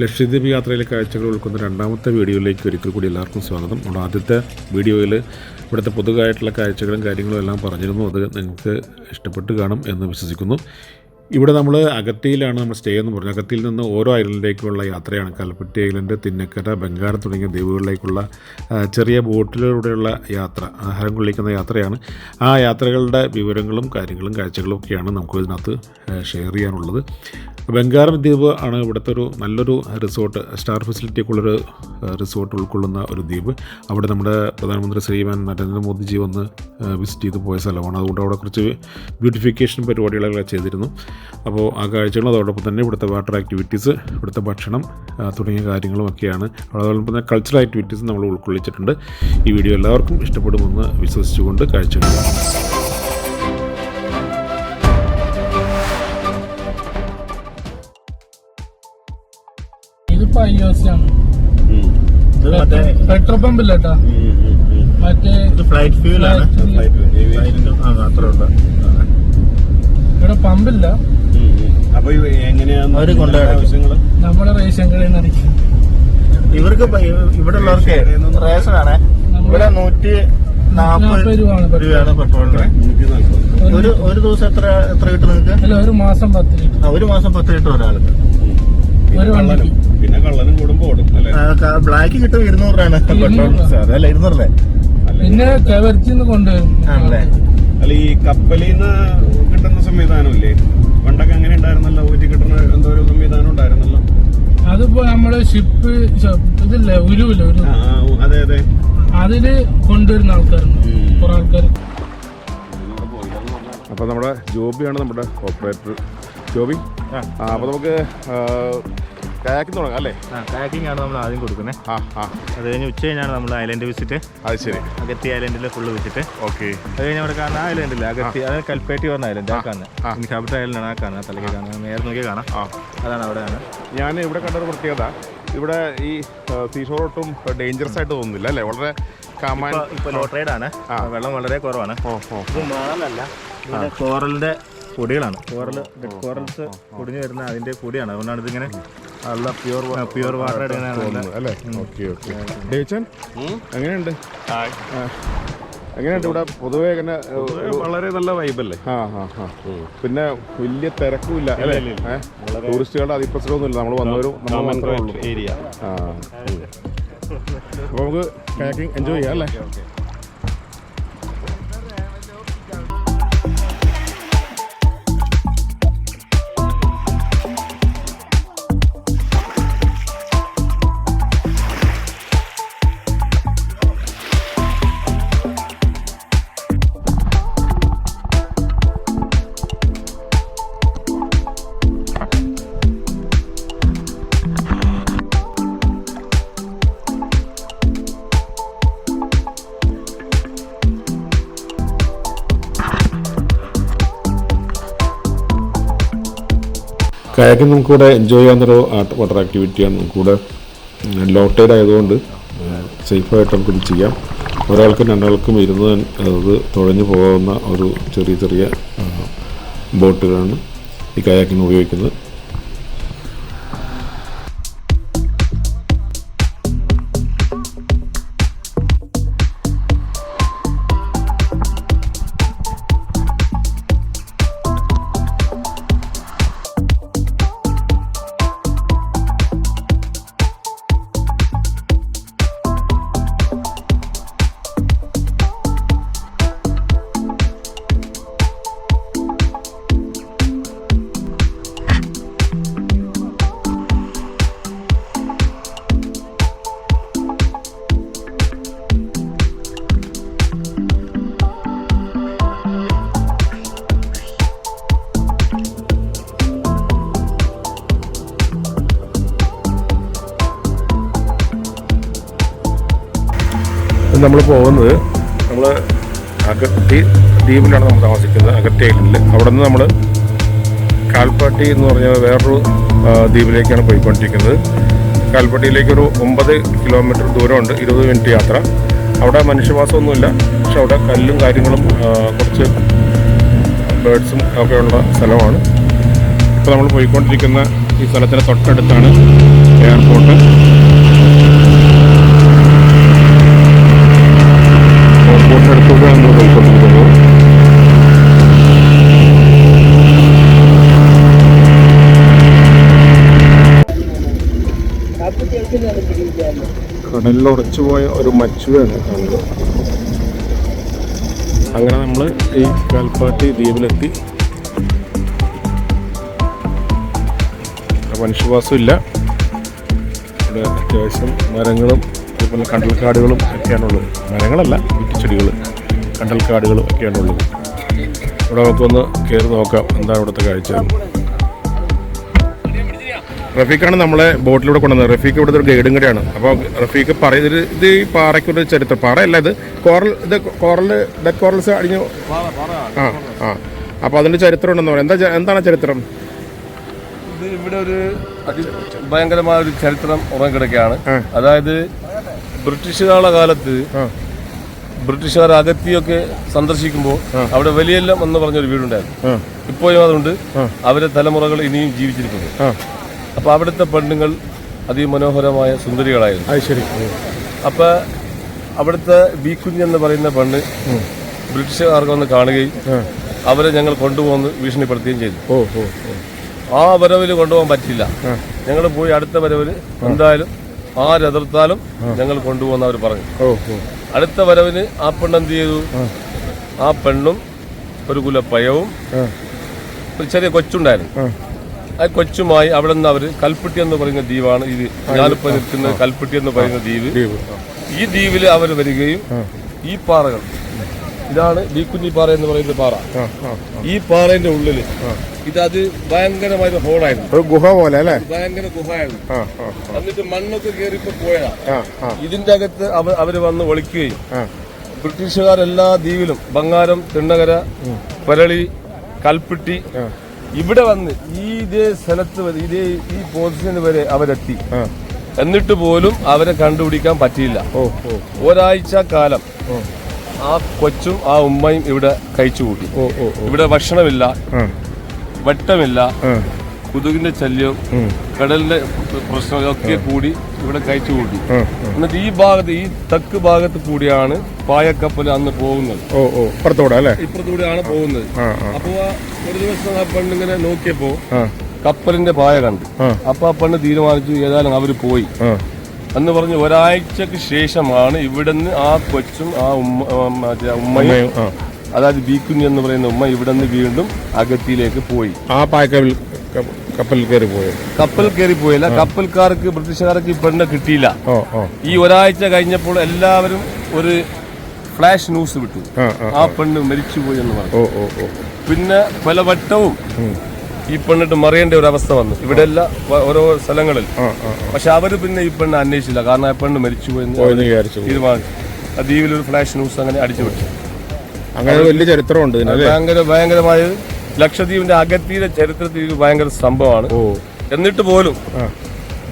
ലക്ഷദ്വീപ് യാത്രയിലെ കാഴ്ചകൾ ഉൾക്കൊണ്ട രണ്ടാമത്തെ വീഡിയോയിലേക്ക് ഒരിക്കൽ കൂടി എല്ലാവർക്കും സ്വാഗതം. നമ്മുടെ ആദ്യത്തെ വീഡിയോയിൽ ഇവിടുത്തെ പൊതുവായിട്ടുള്ള കാഴ്ചകളും കാര്യങ്ങളും എല്ലാം പറഞ്ഞിരുന്നു. അത് നിങ്ങൾക്ക് ഇഷ്ടപ്പെട്ട് കാണും എന്ന് വിശ്വസിക്കുന്നു. ഇവിടെ നമ്മൾ അഗത്തിയിലാണ് നമ്മൾ സ്റ്റേ എന്ന് പറഞ്ഞത്. അഗത്തിയിൽ നിന്ന് ഓരോ ഐലൻഡിലേക്കുള്ള യാത്രയാണ്. കൽപ്പറ്റി ഐലൻഡ് തിന്നക്കര ബംഗാർ തുടങ്ങിയ ദ്വീപുകളിലേക്കുള്ള ചെറിയ ബോട്ടിലൂടെയുള്ള യാത്ര ആഹാരം കൊള്ളിക്കുന്ന യാത്രയാണ്. ആ യാത്രകളുടെ വിവരങ്ങളും കാര്യങ്ങളും കാഴ്ചകളും ഒക്കെയാണ് നമുക്ക് ഇതിനകത്ത് ഷെയർ ചെയ്യാനുള്ളത്. ബംഗാർ ദ്വീപ് ആണ് ഇവിടുത്തെ ഒരു നല്ലൊരു റിസോർട്ട് സ്റ്റാർ ഫെസിലിറ്റി ഒക്കെ ഉള്ളൊരു റിസോർട്ട് ഉൾക്കൊള്ളുന്ന ഒരു ദ്വീപ്. അവിടെ നമ്മുടെ പ്രധാനമന്ത്രി ശ്രീമാൻ നരേന്ദ്രമോദിജി വന്ന് വിസിറ്റ് ചെയ്ത് പോയ സ്ഥലമാണ്. അതുകൊണ്ട് അവിടെ കുറച്ച് ബ്യൂട്ടിഫിക്കേഷൻ പരിപാടികളൊക്കെ ചെയ്തിരുന്നു. അപ്പോൾ ആ കാഴ്ചകൾ അതോടൊപ്പം തന്നെ ഇവിടുത്തെ വാട്ടർ ആക്ടിവിറ്റീസ് ഇവിടുത്തെ ഭക്ഷണം തുടങ്ങിയ കാര്യങ്ങളുമൊക്കെയാണ് അതോടൊപ്പം തന്നെ കൾച്ചറൽ ആക്ടിവിറ്റീസ് നമ്മൾ ഉൾക്കൊള്ളിച്ചിട്ടുണ്ട്. ഈ വീഡിയോ എല്ലാവർക്കും ഇഷ്ടപ്പെടുമെന്ന് വിശ്വസിച്ചുകൊണ്ട് കാഴ്ചകൾ ഇതിപ്പോ ഐ ഒ സി ആണ് പെട്രോൾ പമ്പ് ഇല്ല കേട്ടാ മറ്റേ ഇത് ഫ്ലൈറ്റ് ഫ്യൂൽ ഫ്ലൈറ്റിന്റെ ആ മാത്രമുള്ള ഇവിടെ പമ്പില്ല. അപ്പൊ എങ്ങനെയാണ് അവർ കൊണ്ടുപോയി നമ്മുടെ റേഷൻ കടയിൽ നിന്ന് അടിക്കും. ഇവർക്ക് ഇവിടെ ഉള്ളവർക്ക് റേഷൻ ആണ്. ഇവിടെ നൂറ്റി നാപ്പത് നാൽപ്പത് രൂപയാണ് പെട്രോളിന്. ഒരു ഒരു ദിവസം എത്ര എത്ര കിട്ടും നിങ്ങൾക്ക് അല്ല ഒരു മാസം പത്ത് ലിറ്റർ ഒരു മാസം പത്ത് കിട്ടും ഒരാൾക്ക്. പിന്നെ ഒരു കള്ളനും വണ്ടിക്ക്. പിന്നെ കള്ളനും കൂടുമ്പോ ബ്ലാക്ക് കിട്ടും ഇരുന്നൂറ്. രൂപയാണ് പെട്രോൾ ഇരുന്നൂറ്. അതല്ല ഇരുന്നൂറല്ലേ? പിന്നെ കവർച്ചിന്ന് കൊണ്ടുവരും. ആണല്ലേ? അല്ല ഈ കപ്പലിൽ നിന്ന് കിട്ടുന്ന സംവിധാനമില്ലേ? പണ്ടൊക്കെ അങ്ങനെ ഉണ്ടായിരുന്നല്ലോ ഊറ്റി കിട്ടുന്ന എന്തോ ഒരു സംവിധാനം ഉണ്ടായിരുന്നല്ലോ. അതിപ്പോ നമ്മൾ ഷിപ്പ് ഇതില്ലേ ഉരുവില്ല ഒരു അതെ അതെ. അതിൽ കൊണ്ടുവരുന്ന ആൾക്കാരുണ്ട് കുറെ ആൾക്കാർ അപ്പോൾ നമ്മുടെ ജോബിയാണ് നമ്മുടെ ഓപ്പറേറ്റർ ജോബി? ആ. അപ്പോൾ നമുക്ക് കയാക്കിൽ തുടങ്ങാം അല്ലേ? കയാക്കിംഗ് ആണ് നമ്മൾ ആദ്യം കൊടുക്കുന്നത്. ആ ആ. അത് കഴിഞ്ഞ് ഉച്ച കഴിഞ്ഞാണ് നമ്മൾ ഐലൻഡ് വിസിറ്റ് അത് ശരി. അഗത്തി ഐലൻഡിൽ ഫുള്ള് വിസിറ്റ് ഓക്കെ. അത് കഴിഞ്ഞ് അവിടെ കാണുന്ന ഐലൻഡില്ല അഗത്തി അതായത് കൽപ്പേട്ടി പറഞ്ഞ ഐലൻഡ് ആ ആ. കാണുന്നത് ഇൻഹാബിറ്റ് ഐലൻഡാണ് ആ കാണുന്നത് തലയ്ക്ക് കാണുന്നത് നേരെ നോക്കി കാണാം. ആ. അതാണ് അവിടെയാണ് ഞാൻ ഇവിടെ കണ്ടൊരു പ്രത്യേകത. ഇവിടെ ഈ സീഷോർ ഒട്ടും ഡേഞ്ചറസ് ആയിട്ട് തോന്നുന്നില്ല അല്ലേ? വളരെ കമാൻ ഇപ്പൊ- ഇപ്പൊ ലോ ട്രേഡ് ആണ്. വെള്ളം വളരെ കുറവാണ്. ഇത് കോറലിന്റെ പൊടികളാണ്. കോറൽ കോറൽസ് പൊടിഞ്ഞു വരുന്ന അതിന്റെ പൊടിയാണ്. അതുകൊണ്ടാണ് ഇതിങ്ങനെ നല്ല പ്യൂർ പ്യൂർ വാട്ടർ തോന്നുന്നു അല്ലേ? ഓക്കെ ഓക്കെ ഡേവിച്ചൻ എങ്ങനെയുണ്ട്. എങ്ങനെയുണ്ട് ഇവിടെ? പൊതുവെ എങ്ങനെ ഒരു- വളരെ നല്ല വൈബല്ലേ ആ ആ ആ. പിന്നെ വലിയ തിരക്കുമില്ല അല്ലേ? ഏ? ടൂറിസ്റ്റുകളുടെ അതിപ്രസരമൊന്നുമില്ല. നമ്മൾ വന്നവരും നമ്മൾ മാത്രമേ ഉള്ളൂ. ഏരിയ ആ അപ്പോൾ നമുക്ക് എൻജോയ് ചെയ്യാം അല്ലേ? കയാക്കിംഗ് നമുക്കിവിടെ എൻജോയ് ചെയ്യാവുന്നൊരു വാട്ടർ ആക്ടിവിറ്റിയാണ് നമുക്കിവിടെ ലോ ടൈഡ് ആയതുകൊണ്ട് സേഫായിട്ട് നമുക്കിത് ചെയ്യാം. ഒരാൾക്കും രണ്ടാൾക്കും ഇരുന്ന് അത് തുഴഞ്ഞു പോകാവുന്ന ഒരു ചെറിയ ചെറിയ ബോട്ടുകളാണ് ഈ കയാക്കിന് ഉപയോഗിക്കുന്നത്. നമ്മൾ പോകുന്നത് നമ്മൾ അഗത്തി ദ്വീപിലാണ് നമ്മൾ താമസിക്കുന്നത് അഗത്തി ഐലൻഡിൽ അവിടെ നിന്ന് നമ്മൾ കാൽപ്പാട്ടി എന്ന് പറഞ്ഞ വേറൊരു ദ്വീപിലേക്കാണ് പോയിക്കൊണ്ടിരിക്കുന്നത്. കാൽപ്പട്ടിയിലേക്ക് ഒരു ഒമ്പത് കിലോമീറ്റർ ദൂരമുണ്ട് ഇരുപത് മിനിറ്റ് യാത്ര. അവിടെ മനുഷ്യവാസമൊന്നുമില്ല പക്ഷെ അവിടെ കല്ലും കാര്യങ്ങളും കുറച്ച് ബേഡ്സും ഒക്കെ ഉള്ള സ്ഥലമാണ്. ഇപ്പോൾ നമ്മൾ പോയിക്കൊണ്ടിരിക്കുന്ന ഈ സ്ഥലത്തിന് തൊട്ടടുത്താണ് എയർപോർട്ട് പോയിക്കൊണ്ടിരിക്കുന്നത് കടലിൽ ഉറച്ചു പോയ ഒരു മച്ചുവാണ് അങ്ങനെ നമ്മൾ ഈ കൽപ്പാട്ടി ദ്വീപിലെത്തി. മനുഷ്യവാസമില്ല. ഇവിടെ അത്യാവശ്യം മരങ്ങളും അതുപോലെ കണ്ടൽക്കാടുകളും ഒക്കെയാണുള്ളത്. മരങ്ങളല്ല. ചെടികൾ കണ്ടൽക്കാടുകളും ഒക്കെയാണുള്ളത് ഇവിടെ നമുക്കൊന്ന് കയറി നോക്കാം എന്താണ് ഇവിടുത്തെ കാഴ്ച. റഫീഖാണ് നമ്മളെ ബോട്ടിലൂടെ കൊണ്ടുവന്നത്. റഫീഖ് ഇവിടുത്തെ ഒരു ഗൈഡും കൂടെയാണ്. അപ്പോൾ റഫീഖ് പറയുന്നത് ഇത് ഈ പാറയ്ക്കൊരു ചരിത്രം. പാറയല്ല ഇത് കോറൽ ഇത് കോറൽ ഡെഡ് കോറൽസ് അടിഞ്ഞു. ആ ആ. അപ്പോൾ അതിന്റെ ചരിത്രം ഉണ്ടെന്ന് പറയാം. എന്താ എന്താണ് ചരിത്രം? ഇത് ഇവിടെ ഒരു ഭയങ്കരമായ ഒരു ചരിത്രം ഉറങ്ങിക്കിടക്കുകയാണ്. അതായത് ബ്രിട്ടീഷുകാരുടെ കാലത്ത്. ബ്രിട്ടീഷുകാർ അതിർത്തിയൊക്കെ സന്ദർശിക്കുമ്പോൾ അവിടെ വലിയെല്ലാം എന്ന് പറഞ്ഞൊരു വീടുണ്ടായിരുന്നു. ഇപ്പോഴും അതുണ്ട്. അവരെ തലമുറകൾ ഇനിയും ജീവിച്ചിരിക്കുന്നു. അപ്പോൾ അപ്പൊ അവിടുത്തെ പെണ്ണുങ്ങൾ അതിമനോഹരമായ സുന്ദരികളായിരുന്നു. ശരി. അപ്പൊ അവിടുത്തെ ബീക്കുഞ്ഞ് എന്ന് പറയുന്ന പെണ്ണ് ബ്രിട്ടീഷുകാർക്ക് വന്ന് കാണുകയും അവരെ ഞങ്ങൾ കൊണ്ടുപോകുന്ന ഭീഷണിപ്പെടുത്തുകയും ചെയ്തു. ഓ ഓ ആ വരവിൽ കൊണ്ടുപോകാൻ പറ്റില്ല ഞങ്ങൾ പോയി അടുത്ത വരവിൽ എന്തായാലും ആരെതിർത്താലും ഞങ്ങൾ കൊണ്ടുപോകുന്ന അവർ പറഞ്ഞു. അടുത്ത വരവിന് ആ പെണ്ണ് എന്ത് ചെയ്തു? ആ. പെണ്ണും ഒരു കുലപ്പയവും ആ. ഒരു ചെറിയ കൊച്ചുണ്ടായിരുന്നു. ആ. കൊച്ചുമായി അവിടെ നിന്ന് അവർ കൽപ്പട്ടി എന്ന് പറയുന്ന ദ്വീപാണ് ഇത്. ഞാനിപ്പോൾ നിൽക്കുന്ന കൽപ്പട്ടി എന്ന് പറയുന്ന ദ്വീപ്. ദ്വീപ്. ഈ ദ്വീപിൽ അവർ വരികയും ഈ പാറകൾ ഇതാണ് ബീക്കുഞ്ഞി പാറ എന്ന് പറയുന്ന പാറ. ഈ പാറയുടെ ഉള്ളിൽ ഇതത് ഭയങ്കരമായ ഹോളായിരുന്നു. ഒരു ഗുഹ പോലെ അല്ലേ? ഭയങ്കര ഗുഹയായിരുന്നു. എന്നിട്ട് മണ്ണൊക്കെ കയറിപ്പോ പോയതാ. ഇതിന്റെ അകത്ത് അവ അവർ വന്ന് ഒളിക്കുകയും എല്ലാ ദ്വീപിലും ബംഗാരം തിണ്ണകര പരളി കൽപ്പിട്ടി ഇവിടെ വന്ന് ഈ ഇതേ സ്ഥലത്ത് വരെ ഇതേ ഈ പൊസിഷന് വരെ അവരെത്തി. എന്നിട്ട് പോലും അവരെ കണ്ടുപിടിക്കാൻ പറ്റിയില്ല. ഒരാഴ്ച കാലം ആ കൊച്ചും ആ ഉമ്മയും ഇവിടെ കഴിച്ചു കൂട്ടി. ഇവിടെ ഭക്ഷണമില്ല വെട്ടമില്ല കൊതുകിന്റെ ശല്യം കടലിന്റെ പ്രശ്നമൊക്കെ കൂടി ഇവിടെ കഴിച്ചു കൂട്ടി. എന്നിട്ട് ഈ ഭാഗത്ത് ഈ തെക്ക് ഭാഗത്ത് കൂടിയാണ് പായക്കപ്പൽ അന്ന് പോകുന്നത്. ഇപ്പുറത്തൂടെയാണ് പോകുന്നത്. അപ്പോ ഒരു ദിവസം ആ പെണ്ണിങ്ങനെ നോക്കിയപ്പോ കപ്പലിന്റെ പായ കണ്ടു. അപ്പൊ ആ പെണ്ണ് തീരുമാനിച്ചു ഏതായാലും അവർ പോയി. എന്ന് പറഞ്ഞ് ഒരാഴ്ചക്ക് ശേഷമാണ് ഇവിടുന്ന് ആ കൊച്ചും ആ ഉമ്മ ഉമ്മയും അതായത് ബീക്കുഞ്ഞി എന്ന് പറയുന്ന ഉമ്മ ഇവിടുന്ന് വീണ്ടും അഗത്തിയിലേക്ക് പോയി. ആ പായ്ക്കവിൽ കപ്പൽ കയറി പോയത് കപ്പൽ കയറി പോയില്ല. കപ്പൽക്കാർക്ക് ബ്രിട്ടീഷുകാർക്ക് ഈ പെണ്ണ് കിട്ടിയില്ല. ഈ ഒരാഴ്ച കഴിഞ്ഞപ്പോൾ എല്ലാവരും ഒരു ഫ്ലാഷ് ന്യൂസ് വിട്ടു. ആ പെണ്ണ് മരിച്ചുപോയി എന്ന് പറഞ്ഞു. പിന്നെ പല വട്ടവും ഈ പെണ്ണിട്ട് മറിയേണ്ട ഒരു അവസ്ഥ വന്നു. ഇവിടെ എല്ലാം ഓരോ സ്ഥലങ്ങളിൽ. പക്ഷെ അവർ പിന്നെ ഈ പെണ്ണ് അന്വേഷിച്ചില്ല. കാരണം ആ പെണ്ണ് മരിച്ചുപോയി എന്ന് തീരുമാനിച്ചു. ആ ദ്വീപിൽ ഒരു ഫ്ലാഷ് ന്യൂസ് അങ്ങനെ അടിച്ചു വിട്ടു അങ്ങനെ വലിയ ചരിത്രമുണ്ട് ഭയങ്കര ഭയങ്കരമായ ലക്ഷദ്വീപിന്റെ അകത്തീര ചരിത്രത്തിൽ ഭയങ്കര സംഭവമാണ്. എന്നിട്ട് പോലും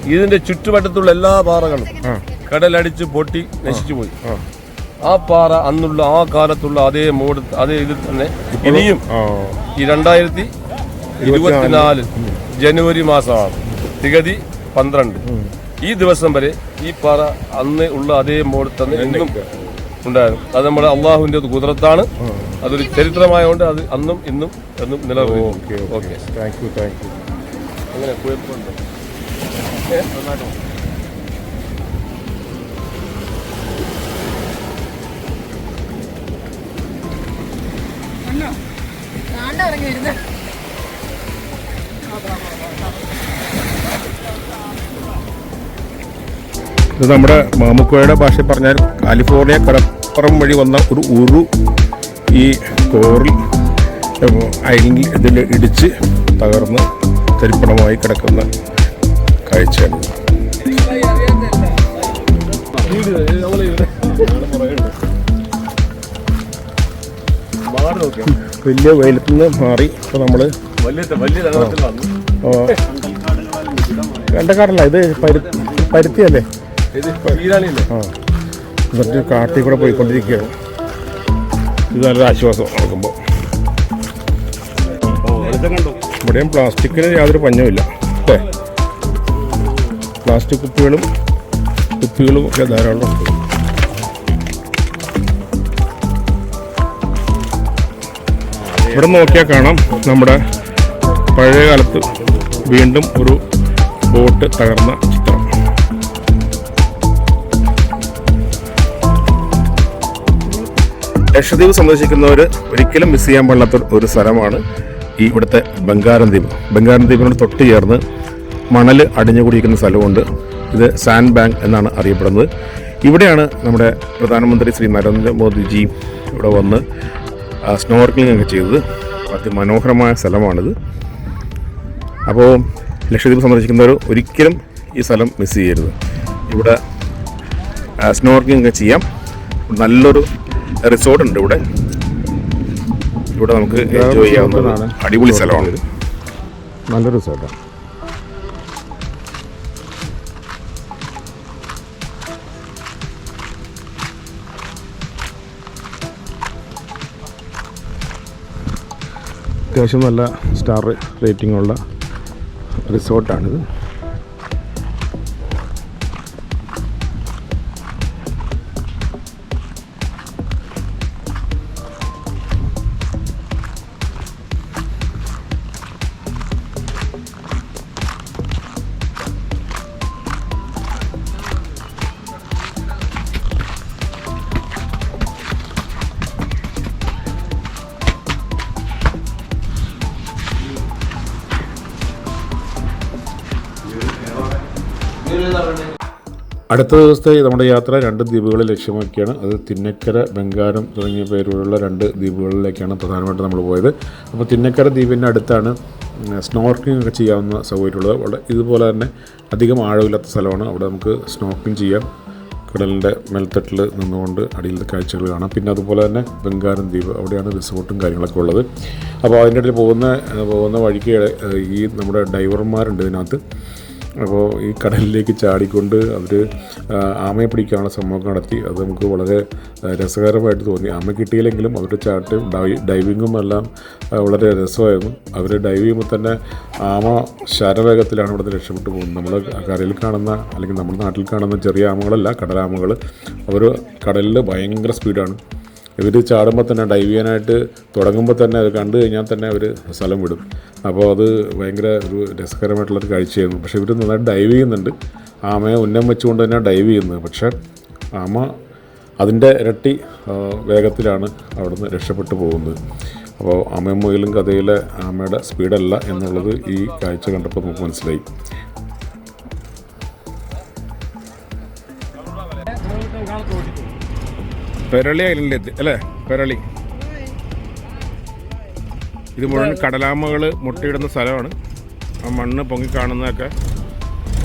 ഇതിന്റെ ചുറ്റുവട്ടത്തുള്ള എല്ലാ പാറകളും കടലടിച്ച് പൊട്ടി നശിച്ചു പോയി. ആ. ആ പാറ അന്നുള്ള ആ കാലത്തുള്ള അതേ മോഡ് അതേ ഇതിൽ തന്നെ ഇനിയും ഈ രണ്ടായിരത്തി ഇരുപത്തിനാല് ജനുവരി മാസമാണ്. തികതി പന്ത്രണ്ട്. ഈ ദിവസം വരെ ഈ പാറ അന്ന് ഉള്ള അതേ മോഡിൽ തന്നെ ഇന്നും ഉണ്ടായിരുന്നു. അത് നമ്മുടെ അള്ളാഹുവിന്റെ ഒരു കുതിരത്താണ് അതൊരു ചരിത്രമായതുകൊണ്ട് അത് അന്നും ഇന്നും എന്നും നിലനിൽക്കും okay okay. Thank you thank you അങ്ങനെ കുഴപ്പമുണ്ട് ഇറങ്ങി വരുന്നത് ഇത് നമ്മുടെ മാമുക്കോയുടെ ഭാഷയിൽ പറഞ്ഞാൽ കാലിഫോർണിയ കടപ്പുറം വഴി വന്ന ഒരു ഉരു ഈ കോറിൽ ഐലിൽ ഇതിൽ ഇടിച്ച് തകർന്ന് തരിപ്പണമായി കിടക്കുന്ന കാഴ്ചയാണ്. വലിയ വെയിലത്തു നിന്ന് മാറി ഇപ്പോൾ നമ്മൾ കണ്ടക്കാരല്ല ഇത് പരു പരുത്തിയല്ലേ? എന്നിട്ട് കാട്ടിൽ കൂടെ പോയിക്കൊണ്ടിരിക്കുകയാണ്. ഇത് നല്ലൊരു ആശ്വാസം കണ്ടു ഇവിടെയും പ്ലാസ്റ്റിക്കിന് യാതൊരു പഞ്ഞമില്ല അല്ലേ? പ്ലാസ്റ്റിക് കുപ്പികളും കുപ്പികളും ഒക്കെ ധാരാളം ഉണ്ട്. ഇവിടെ നോക്കിയാൽ കാണാം നമ്മുടെ പഴയ കാലത്ത് വീണ്ടും ഒരു ബോട്ട് തകർന്ന ലക്ഷദ്വീപ് സന്ദർശിക്കുന്നവർ ഒരിക്കലും മിസ് ചെയ്യാൻ പാടില്ലാത്ത ഒരു സ്ഥലമാണ് ഈ ഇവിടുത്തെ ബംഗാരം ദ്വീപ്. ബംഗാരം ദ്വീപിനോട് തൊട്ട് ചേർന്ന് മണൽ അടിഞ്ഞുകൂടിയിരിക്കുന്ന സ്ഥലമുണ്ട്. ഇത് സാൻഡ് ബാങ്ക് എന്നാണ് അറിയപ്പെടുന്നത്. ഇവിടെയാണ് നമ്മുടെ പ്രധാനമന്ത്രി ശ്രീ നരേന്ദ്രമോദിജി ഇവിടെ വന്ന് സ്നോർക്കലിംഗ് ഒക്കെ ചെയ്തത്. അതിമനോഹരമായ സ്ഥലമാണിത്. അപ്പോൾ ലക്ഷദ്വീപ് സന്ദർശിക്കുന്നവർ ഒരിക്കലും ഈ സ്ഥലം മിസ് ചെയ്യരുത്. ഇവിടെ സ്നോർക്കിംഗ് ഒക്കെ ചെയ്യാം. നല്ലൊരു റിസോർട്ട് ഉണ്ട് ഇവിടെ. ഇവിടെ നമുക്ക് എൻജോയ് ചെയ്യാവുന്നതാണ് അടിപൊളി സ്ഥലമാണ്. നല്ല റിസോർട്ടാണ് അത്യാവശ്യം നല്ല സ്റ്റാർ റേറ്റിംഗ് ഉള്ള റിസോർട്ടാണിത് അടുത്ത ദിവസത്തെ നമ്മുടെ യാത്ര രണ്ട് ദ്വീപുകളെ ലക്ഷ്യമാക്കിയാണ്. അത് തിന്നക്കര ബംഗാരം തുടങ്ങിയ പേരുകളുള്ള രണ്ട് ദ്വീപുകളിലേക്കാണ് പ്രധാനമായിട്ടും നമ്മൾ പോയത്. അപ്പോൾ തിന്നക്കര ദ്വീപിന്റെ അടുത്താണ് സ്നോർക്കിംഗ് ഒക്കെ ചെയ്യാവുന്ന സൗകര്യമുള്ളത്. അവിടെ ഇതുപോലെ തന്നെ അധികം ആഴമില്ലാത്ത സ്ഥലമാണ്. അവിടെ നമുക്ക് സ്നോർക്കിംഗ് ചെയ്യാം. കടലിന്റെ മേൽത്തട്ടിൽ നിന്നുകൊണ്ട് അടിയിലത്തെ കാഴ്ചകൾ കാണാം. പിന്നെ അതുപോലെ തന്നെ ബംഗാരം ദ്വീപ് അവിടെയാണ് റിസോർട്ടും കാര്യങ്ങളൊക്കെ ഉള്ളത്. അപ്പോൾ അതിന്റെ ഇടയിൽ പോകുന്ന പോകുന്ന വഴിക്ക് ഈ നമ്മുടെ ഡൈവർമാരുണ്ട് ഇതിനകത്ത്. അപ്പോൾ ഈ കടലിലേക്ക് ചാടിക്കൊണ്ട് അവർ ആമയെ പിടിക്കാനുള്ള സംഭവം നടത്തി. അത് നമുക്ക് വളരെ രസകരമായിട്ട് തോന്നി. ആമ കിട്ടിയില്ലെങ്കിലും അവരുടെ ചാട്ടും ഡൈവിങ്ങും എല്ലാം വളരെ രസമായിരുന്നു. അവർ ഡൈവ് ചെയ്യുമ്പോൾ തന്നെ ആമ ശരവേഗത്തിലാണ് ഇവിടുന്ന് രക്ഷപ്പെട്ടു പോകുന്നത്. നമ്മൾ കരയിൽ കാണുന്ന അല്ലെങ്കിൽ നമ്മുടെ നാട്ടിൽ കാണുന്ന ചെറിയ ആമകളല്ല കടലാമകൾ. അവർ കടലിൽ ഭയങ്കര സ്പീഡാണ്. ഇവർ ചാടുമ്പോൾ തന്നെ ഡൈവ് ചെയ്യാനായിട്ട് തുടങ്ങുമ്പോൾ തന്നെ അത് കണ്ടു കഴിഞ്ഞാൽ തന്നെ അവർ സ്ഥലം വിടും. അപ്പോൾ അത് ഭയങ്കര ഒരു രസകരമായിട്ടുള്ളൊരു കാഴ്ചയായിരുന്നു. പക്ഷേ ഇവർ നന്നായിട്ട് ഡൈവ് ചെയ്യുന്നുണ്ട്. ആമയെ ഉന്നം വെച്ചുകൊണ്ട് തന്നെ ഡൈവ് ചെയ്യുന്നത്. പക്ഷേ ആമ അതിന്റെ ഇരട്ടി വേഗത്തിലാണ് അവിടുന്ന് രക്ഷപ്പെട്ടു പോകുന്നത്. അപ്പോൾ ആമയും മുയിലും കഥയിലെ ആമയുടെ സ്പീഡല്ല എന്നുള്ളത് ഈ കാഴ്ച കണ്ടപ്പോൾ നമുക്ക് മനസ്സിലായി. പെരളി ഐലൻഡിലെത്തി അല്ലേ? പെരളി. ഇത് മുഴുവൻ കടലാമകൾ മുട്ടയിടുന്ന സ്ഥലമാണ്. ആ മണ്ണ് പൊങ്ങി കാണുന്നതൊക്കെ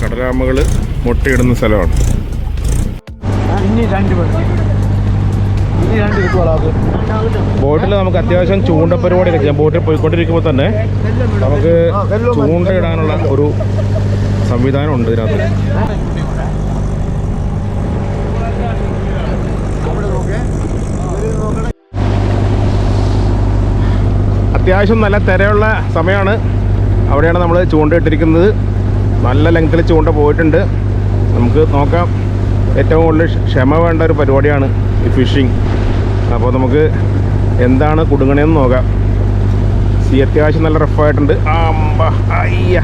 കടലാമകൾ മുട്ടയിടുന്ന സ്ഥലമാണ്. ബോട്ടിൽ നമുക്ക് അത്യാവശ്യം ചൂണ്ട പരിപാടിയൊക്കെ ചെയ്യാം ബോട്ടിൽ പോയിക്കൊണ്ടിരിക്കുമ്പോൾ തന്നെ നമുക്ക് ചൂണ്ടയിടാനുള്ള ഒരു സംവിധാനം ഉണ്ട് ഇതിനകത്ത്. അത്യാവശ്യം നല്ല തിരയുള്ള സമയമാണ്. അവിടെയാണ് നമ്മൾ ചൂണ്ടയിട്ടിരിക്കുന്നത്. നല്ല ലെങ്ത്തിൽ ചൂണ്ട പോയിട്ടുണ്ട്. നമുക്ക് നോക്കാം. ഏറ്റവും കൂടുതൽ ക്ഷമ വേണ്ട ഒരു പരിപാടിയാണ് ഈ ഫിഷിങ് അപ്പോൾ നമുക്ക് എന്താണ് കുടുങ്ങണേന്ന് നോക്കാം. സി അത്യാവശ്യം നല്ല റഫായിട്ടുണ്ട് അമ്പ അയ്യ.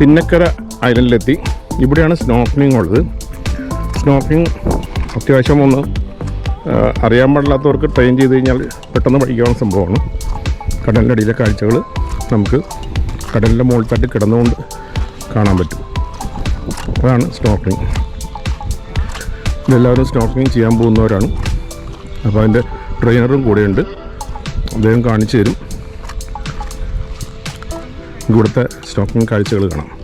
തിന്നക്കര ഐലൻഡിലെത്തി. ഇവിടെയാണ് സ്നോക്ലിംഗ് ഉള്ളത്. സ്നോക്ലിംഗ് അത്യാവശ്യം ഒന്ന് അറിയാൻ പാടില്ലാത്തവർക്ക് ട്രെയിൻ ചെയ്ത് കഴിഞ്ഞാൽ പെട്ടെന്ന് പഠിക്കാവുന്ന സംഭവമാണ്. കടലിന്റെ അടിയിലെ കാഴ്ചകൾ നമുക്ക് കടലിന്റെ മുകളിൽ കിടന്നുകൊണ്ട് കാണാൻ പറ്റും. അതാണ് സ്നോർക്കലിംഗ് ഇതെല്ലാവരും സ്നോർക്കലിംഗ് ചെയ്യാൻ പോകുന്നവരാണ്. അപ്പോൾ അതിന്റെ ട്രെയിനറും കൂടെയുണ്ട്. അദ്ദേഹം കാണിച്ചു തരും. ഇവിടുത്തെ സ്റ്റോക്കിംഗ് കാഴ്ചകൾ കാണാം.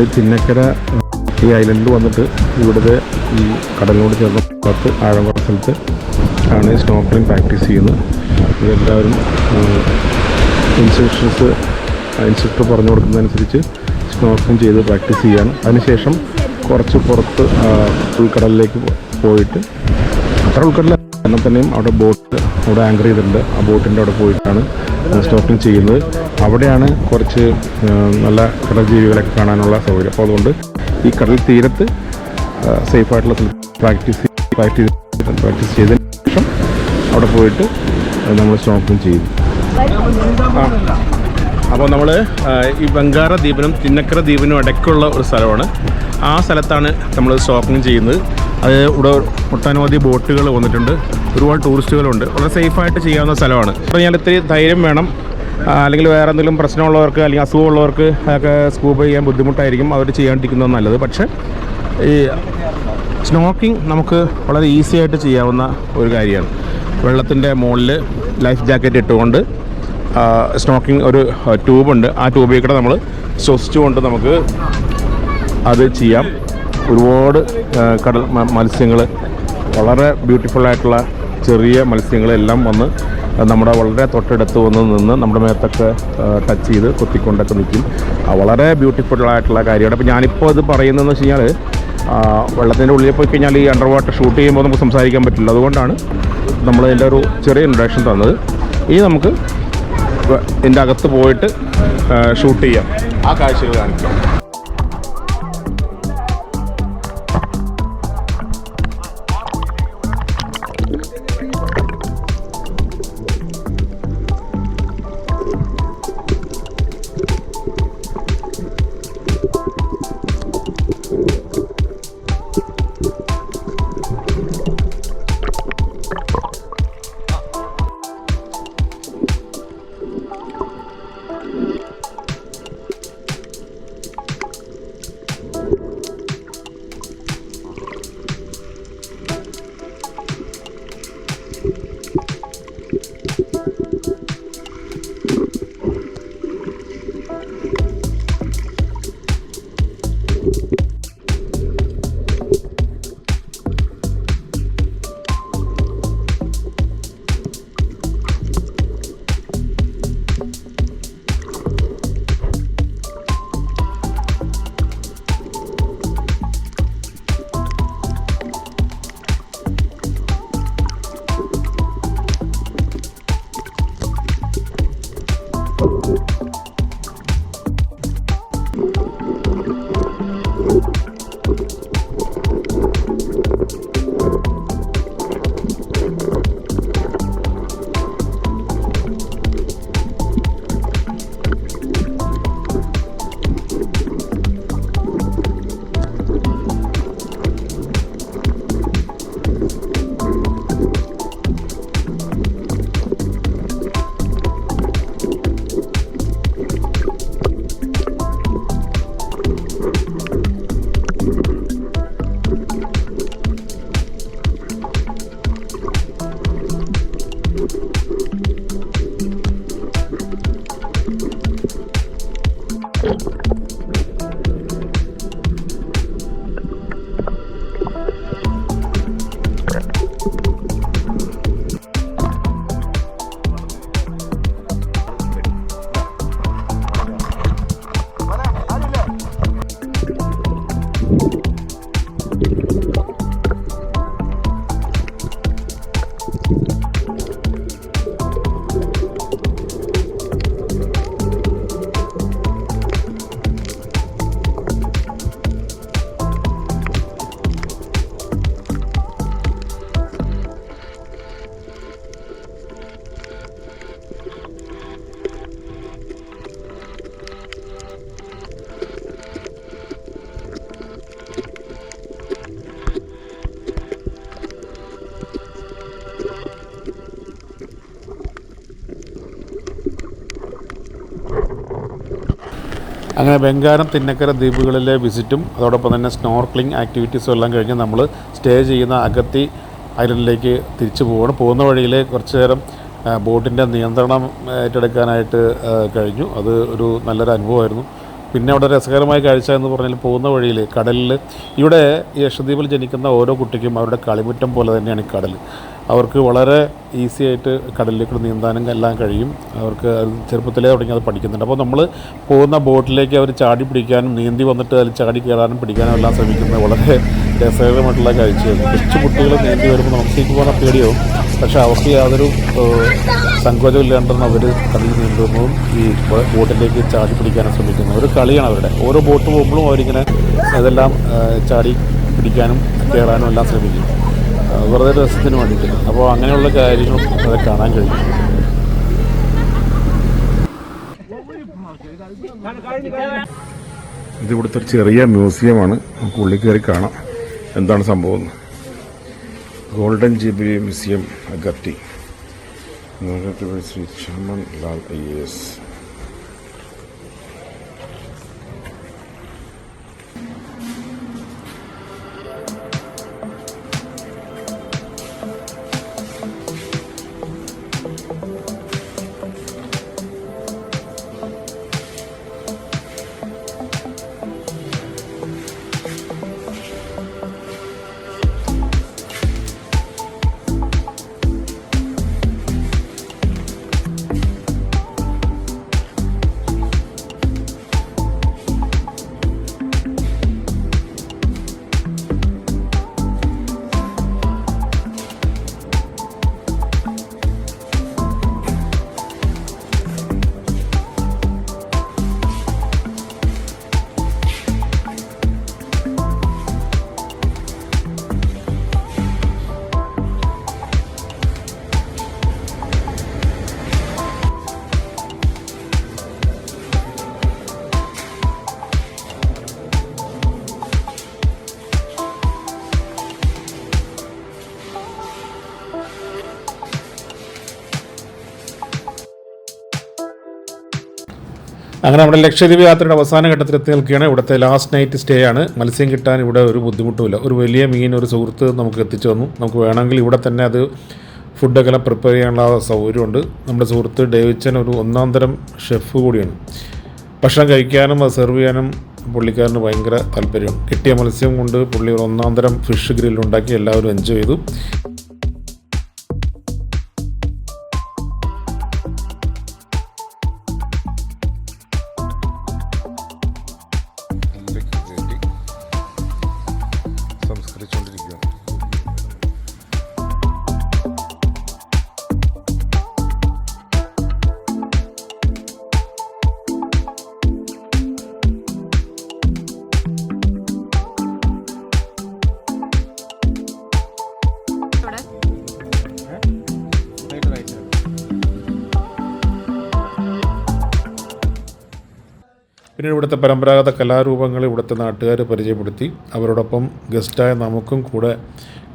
നമ്മൾ ഈ ചിന്നക്കര ഈ ഐലൻഡിൽ വന്നിട്ട് ഇവിടുത്തെ ഈ കടലിനോട് ചേർന്ന പത്ത് ആഴം കുറഞ്ഞ സ്ഥലത്ത് ആണ് സ്നോക്കലിംഗ് പ്രാക്ടീസ് ചെയ്യുന്നത്. ഇതെല്ലാവരും ഇൻസ്ട്രക്ഷൻസ് ഇൻസ്ട്രക്ടർ പറഞ്ഞു കൊടുക്കുന്നതനുസരിച്ച് സ്നോക്കലിംഗ് ചെയ്ത് പ്രാക്ടീസ് ചെയ്യാണ്. അതിനുശേഷം കുറച്ച് പുറത്ത് ഉൾക്കടലിലേക്ക് പോയിട്ട് അത്ര ഉൾക്കടല എന്നാൽ തന്നെയും അവിടെ ബോട്ട് അവിടെ ആങ്കർ ചെയ്തിട്ടുണ്ട്. ആ ബോട്ടിന്റെ അവിടെ പോയിട്ടാണ് സ്നോക്കലിംഗ് ചെയ്യുന്നത്. അവിടെയാണ് കുറച്ച് നല്ല കടൽ ജീവികളൊക്കെ കാണാനുള്ള സൗകര്യം. അപ്പോൾ അതുകൊണ്ട് ഈ കടൽ തീരത്ത് സേഫായിട്ടുള്ള പ്രാക്ടീസ് പ്രാക്ടീസ് പ്രാക്ടീസ് ചെയ്തതിന് ശേഷം അവിടെ പോയിട്ട് നമ്മൾ സ്റ്റോപ്പും ചെയ്തു. അപ്പോൾ നമ്മൾ ഈ ബംഗാറ ദ്വീപിനും ചിന്നക്കര ദ്വീപിനും ഇടയ്ക്കുള്ള ഒരു സ്ഥലമാണ്. ആ സ്ഥലത്താണ് നമ്മൾ സ്റ്റോപ്പിംഗ് ചെയ്യുന്നത്. അത് ഇവിടെ ഒട്ടനവധി ബോട്ടുകൾ വന്നിട്ടുണ്ട്. ഒരുപാട് ടൂറിസ്റ്റുകളുണ്ട് വളരെ സേഫായിട്ട് ചെയ്യാവുന്ന സ്ഥലമാണ്. അപ്പോൾ ഞാൻ ഇത്തിരി ധൈര്യം വേണം. അല്ലെങ്കിൽ വേറെ എന്തെങ്കിലും പ്രശ്നമുള്ളവർക്ക് അല്ലെങ്കിൽ അസുഖമുള്ളവർക്ക് അതൊക്കെ സ്കൂബ് ചെയ്യാൻ ബുദ്ധിമുട്ടായിരിക്കും അവർ ചെയ്യാണ്ടിരിക്കുന്നത് നല്ലത്. പക്ഷേ ഈ സ്നോക്കിംഗ് നമുക്ക് വളരെ ഈസി ആയിട്ട് ചെയ്യാവുന്ന ഒരു കാര്യമാണ്. വെള്ളത്തിന്റെ മുകളിൽ ലൈഫ് ജാക്കറ്റ് ഇട്ടുകൊണ്ട് സ്നോക്കിംഗ് ഒരു ട്യൂബുണ്ട് ആ ട്യൂബിൽ കൂടെ നമ്മൾ ശ്വസിച്ചുകൊണ്ട് നമുക്ക് അത് ചെയ്യാം. ഒരുപാട് കടൽ മത്സ്യങ്ങൾ വളരെ ബ്യൂട്ടിഫുൾ ആയിട്ടുള്ള ചെറിയ മത്സ്യങ്ങളെല്ലാം വന്ന് നമ്മുടെ വളരെ തൊട്ടടുത്ത് വന്ന് നിന്ന് നമ്മുടെ മേത്തൊക്കെ ടച്ച് ചെയ്ത് കൊത്തിക്കൊണ്ടൊക്കെ നിൽക്കും. വളരെ ബ്യൂട്ടിഫുൾ ആയിട്ടുള്ള കാര്യമാണ്. അപ്പോൾ ഞാനിപ്പോൾ ഇത് പറയുന്നതെന്ന് വെച്ച് കഴിഞ്ഞാൽ വെള്ളത്തിന്റെ ഉള്ളിൽ പോയി കഴിഞ്ഞാൽ ഈ അണ്ടർ വാട്ടർ ഷൂട്ട് ചെയ്യുമ്പോൾ നമുക്ക് സംസാരിക്കാൻ പറ്റില്ല. അതുകൊണ്ടാണ് നമ്മൾ ഇതിന്റെ ഒരു ചെറിയ ഇൻട്രഡക്ഷൻ തന്നത്. ഇനി നമുക്ക് ഇതിന്റെ അകത്ത് പോയിട്ട് ഷൂട്ട് ചെയ്യാം. ആ കാഴ്ചകൾ കാണിക്കാം. അങ്ങനെ വെങ്കാരം തിന്നക്കര ദ്വീപുകളിലെ വിസിറ്റും അതോടൊപ്പം തന്നെ സ്നോർക്ലിംഗ് ആക്ടിവിറ്റീസും എല്ലാം കഴിഞ്ഞ് നമ്മൾ സ്റ്റേ ചെയ്യുന്ന അഗത്തി ഐലൻഡിലേക്ക് തിരിച്ചു പോവുകയാണ് പോകുന്ന വഴിയിൽ കുറച്ച് നേരം ബോട്ടിന്റെ നിയന്ത്രണം ഏറ്റെടുക്കാനായിട്ട് കഴിഞ്ഞു. അത് ഒരു നല്ലൊരു അനുഭവമായിരുന്നു. പിന്നെ അവിടെ രസകരമായ കാഴ്ച എന്ന് പറഞ്ഞാൽ പോകുന്ന വഴിയിൽ കടലിൽ ഇവിടെ ഈ ലക്ഷദ്വീപിൽ ജനിക്കുന്ന ഓരോ കുട്ടിക്കും അവരുടെ കളിമുറ്റം പോലെ തന്നെയാണ് ഈ കടൽ അവർക്ക് വളരെ ഈസി ആയിട്ട് കടലിലേക്ക് നീന്താനും എല്ലാം കഴിയും. അവർക്ക് ചെറുപ്പത്തിലേ തുടങ്ങി അത് പഠിക്കുന്നുണ്ട്. അപ്പോൾ നമ്മൾ പോകുന്ന ബോട്ടിലേക്ക് അവർ ചാടി പിടിക്കാനും നീന്തി വന്നിട്ട് അതിൽ ചാടി കയറാനും പിടിക്കാനും എല്ലാം ശ്രമിക്കുന്നത് വളരെ രസകരമായിട്ടുള്ള കാഴ്ചയാണ്. കൊച്ചു കുട്ടികൾ നീന്തി വരുമ്പോൾ നമുക്ക് ശരിക്കും പോകുന്ന പേടിയാവും. പക്ഷേ അവർക്ക് യാതൊരു സങ്കോചം ഇല്ലാണ്ടെന്ന് അവർ കടലിൽ നീന്തുന്നതും ഈ ബോട്ടിലേക്ക് ചാടി പിടിക്കാനും ശ്രമിക്കുന്നത്. ഒരു കളിയാണ് അവരുടെ. ഓരോ ബോട്ട് പോകുമ്പോഴും അവരിങ്ങനെ അതെല്ലാം ചാടി പിടിക്കാനും കയറാനും എല്ലാം ശ്രമിക്കും. ഏഹ്, വെറുതെ രസത്തിന് വേണ്ടിയിട്ട്. അപ്പോൾ അങ്ങനെയുള്ള കാര്യങ്ങൾ അത് കാണാൻ കഴിയും. ഇത് ഇവിടുത്തെ ഒരു ചെറിയ മ്യൂസിയമാണ്. നമുക്ക് ഉള്ളിൽ കയറി കാണാം എന്താണ് സംഭവം. Golden jubilee museum Agatti. Shri Chaman Lal I S. അങ്ങനെ നമ്മുടെ ലക്ഷദ്വീപ് യാത്രയുടെ അവസാന ഘട്ടത്തിൽ എത്തി നിൽക്കുകയാണ് ഇവിടുത്തെ ലാസ്റ്റ് നൈറ്റ് സ്റ്റേ ആണ്. മത്സ്യം കിട്ടാൻ ഇവിടെ ഒരു ബുദ്ധിമുട്ടുമില്ല. ഒരു വലിയ മീൻ ഒരു സുഹൃത്ത് നമുക്ക് എത്തിച്ചു തന്നു. നമുക്ക് വേണമെങ്കിൽ ഇവിടെ തന്നെ അത് ഫുഡൊക്കെ പ്രിപ്പയർ ചെയ്യാനുള്ള സൗകര്യമുണ്ട്. നമ്മുടെ സുഹൃത്ത് ഡേവിച്ചൻ ഒരു ഒന്നാം തരം ഷെഫ് കൂടിയാണ്. ഭക്ഷണം കഴിക്കാനും അത് സെർവ് ചെയ്യാനും പുള്ളിക്കാരന് ഭയങ്കര താല്പര്യമാണ് കിട്ടിയ മത്സ്യം കൊണ്ട് പുള്ളി ഒരു ഒന്നാം തരം ഫിഷ് ഗ്രില്ലുണ്ടാക്കി എല്ലാവരും എൻജോയ് ചെയ്തു. പിന്നെ ഇവിടുത്തെ പരമ്പരാഗത കലാരൂപങ്ങൾ ഇവിടുത്തെ നാട്ടുകാർ പരിചയപ്പെടുത്തി. അവരോടൊപ്പം ഗസ്റ്റായ നമുക്കും കൂടെ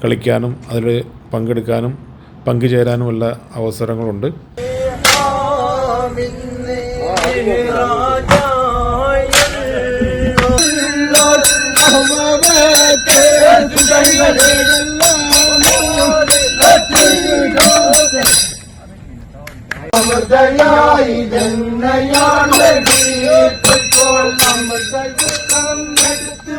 കളിക്കാനും അതിൽ പങ്കെടുക്കാനും പങ്കുചേരാനുമുള്ള അവസരങ്ങളുണ്ട്. ஏற்றுக்கோள். நம்ம சதுக்கம் எடுத்து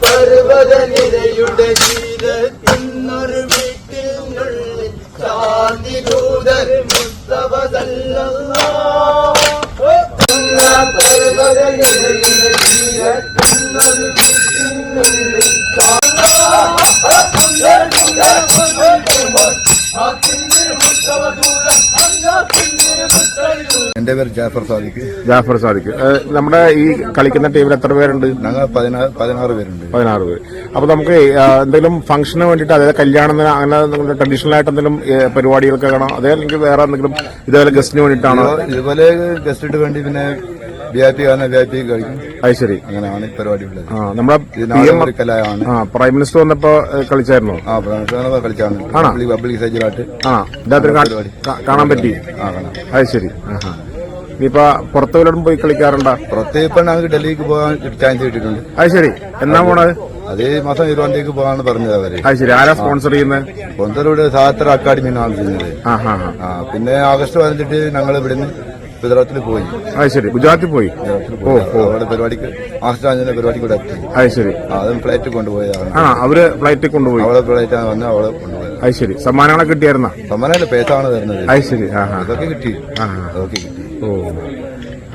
பருவத நிறையுட கீத பின்னொரு வீட்டில் உள்ள சாந்தி தூதர் முத்தவதல்லா பருவத நிறையுட கீத എന്റെ പേര് ജാഫർ സാദിഖ്. ജാഫർ സാദിഖ്. നമ്മുടെ ഈ കളിക്കുന്ന ടീമിൽ എത്ര പേരുണ്ട്? ഞങ്ങൾ പതിനാറ് പേരുണ്ട്. പതിനാറ് പേര്. അപ്പൊ നമുക്ക് എന്തെങ്കിലും ഫംഗ്ഷന് വേണ്ടിട്ട് അതായത് കല്യാണത്തിന് അങ്ങനെ ട്രഡീഷണൽ ആയിട്ട് എന്തെങ്കിലും പരിപാടികൾ പരിപാടികൾക്ക് കാണാം? അതേ അല്ലെങ്കിൽ വേറെ എന്തെങ്കിലും ഇതേപോലെ ഗസ്റ്റിന് വേണ്ടിയിട്ടാണോ? ഇതുപോലെ ഗസ്റ്റിട്ട് വേണ്ടി പിന്നെ പി പി അത് ശരി. അങ്ങനെയാണ് ഈ പരിപാടി ഉള്ളത് ആ നമ്മുടെ ഇത് പി നാളെ എം ഒരു കലയാണ് ആ പ്രൈം മിനിസ്റ്റർ വന്നപ്പോ കളിച്ചായിരുന്നു കളിച്ചായിരുന്നോ? ആ പ്രധാനമന്ത്രി കളിച്ചാണ്. പബ്ലിക് പബ്ലിക് സജ്ജമായിട്ട് ആ ഇതിനകത്ത് കാ- പരിപാടി. കാ- കാണാൻ പറ്റി? ആ കാണാം. അത് ശരി. ആഹാ. ഇനിയിപ്പോ പുറത്ത് വല്ലതും പോയി കളിക്കാറുണ്ടോ? പുറത്ത് ഇപ്പൊ ഞങ്ങൾക്ക് ഡൽഹിക്ക് പോകാൻ ചാൻസ് കിട്ടിയിട്ടുണ്ട്. അത് ശരി. എന്നാ പോണത്? അത് ഈ മാസം ഇരുപതാം തീയതിക്ക് പോകാന്ന് പറഞ്ഞത് അവർ. അത് ശരി. ആരാ സ്പോൺസർ ചെയ്യുന്നത് കൊന്തറൂടെ സാത്ര അക്കാഡമിന്നാണ് ചെയ്യുന്നത് ആ ഹാ ഹാ ആ പിന്നെ ആഗസ്റ്റ് പതിനഞ്ചിട്ട് ഞങ്ങൾ ഇവിടുന്ന് ഗുജറാത്തിൽ പോയി അത് ശരി ഗുജറാത്തിൽ പോയി ഗുജറാത്തിൽ ഓ പോയി ഓ അവിടെ പരിപാടിക്ക് ആഗസ്റ്റ് പരിപാടി പരിപാടിക്ക് ഇവിടെ എത്തി അത് ശരി അതും ഫ്ലൈറ്റ് കൊണ്ടുപോയതാണ് ആ അവർ ഫ്ലൈറ്റിൽ കൊണ്ടുപോയി അവളെ ഫ്ലൈറ്റാണ് വന്ന് അവളെ കൊണ്ടുപോയത് അത് ശരി സമ്മാനങ്ങളൊക്കെ കിട്ടിയായിരുന്ന സമ്മാനമല്ല പേസാണ് തരുന്നത് അത് ശരി ആ അതൊക്കെ കിട്ടി ആ. അതൊക്കെ കിട്ടി ഓ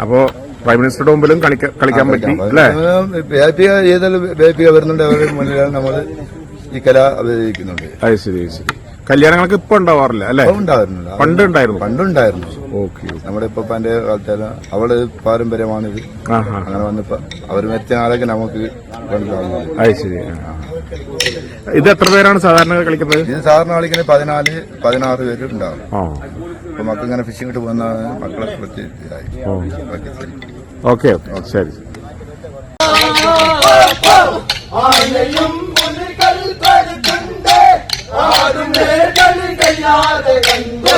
അപ്പോ പ്രൈം മിനിസ്റ്ററുടെ മുമ്പിലും കളിക്ക- കളിക്കാൻ പറ്റി അല്ലേ വി ഐ പി ഏതെല്ലാം വി ഐ പി വരുന്നുണ്ട് അവരുടെ മുന്നിലാണ് നമ്മൾ ഈ കല അവതരിക്കുന്നുണ്ട് അത് ശരി ശരി കല്യാണങ്ങളൊക്കെ ഇപ്പൊ ഉണ്ടാവാറില്ല അല്ലേ? പണ്ടുണ്ടായിരുന്നു ഉണ്ടായിരുന്നില്ല പണ്ട് ഉണ്ടായിരുന്നു. പണ്ടുണ്ടായിരുന്നു. ഓക്കെ നമ്മുടെ ഇപ്പൊ എന്റെ കാലത്തേ അവൾ പാരമ്പര്യമാണിത്. അങ്ങനെ വന്നിപ്പോ അവർ മരിച്ച ആളൊക്കെ നമുക്ക് അത് ശരി. ഇത് എത്ര പേരാണ് സാധാരണ കളിക്കുന്നത്? ഇത് സാധാരണ കളിക്കുന്ന പതിനാല് പതിനാറ് പേര് ഉണ്ടാവും. അപ്പൊ മക്കൾ ഇങ്ങനെ ഫിഷിംഗ് ഇട്ട് പോകുന്നതാണ് മക്കളെ കുറച്ച് ഇതായി ഓക്കെ, ശരി. ഓക്കെ ശരി. ആനയും ആരും നേടൽ കഴിയാതെ കണ്ട്.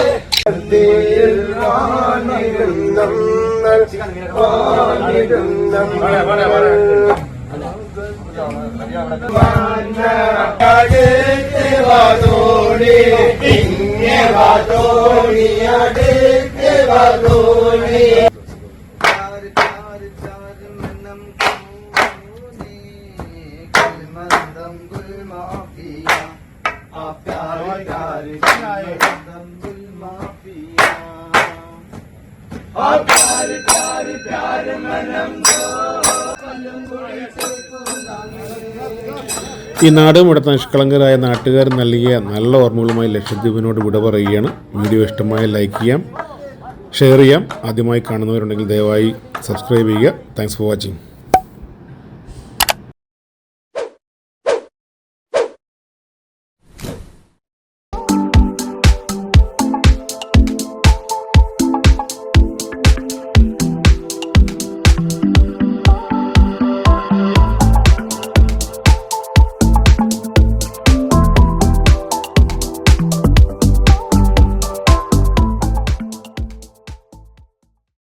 വാണിടുന്നം വാണിടുന്നം ഈ നാട് ഇവിടുത്തെ നിഷ്കളങ്കരായ നാട്ടുകാർ നൽകിയ നല്ല ഓർമ്മകളുമായി ലക്ഷദ്വീപിനോട് വിട പറയുകയാണ്. വീഡിയോ ഇഷ്ടമായ ലൈക്ക് ചെയ്യാം ഷെയർ ചെയ്യാം. ആദ്യമായി കാണുന്നവരുണ്ടെങ്കിൽ ദയവായി സബ്സ്ക്രൈബ് ചെയ്യുക. Thanks for watching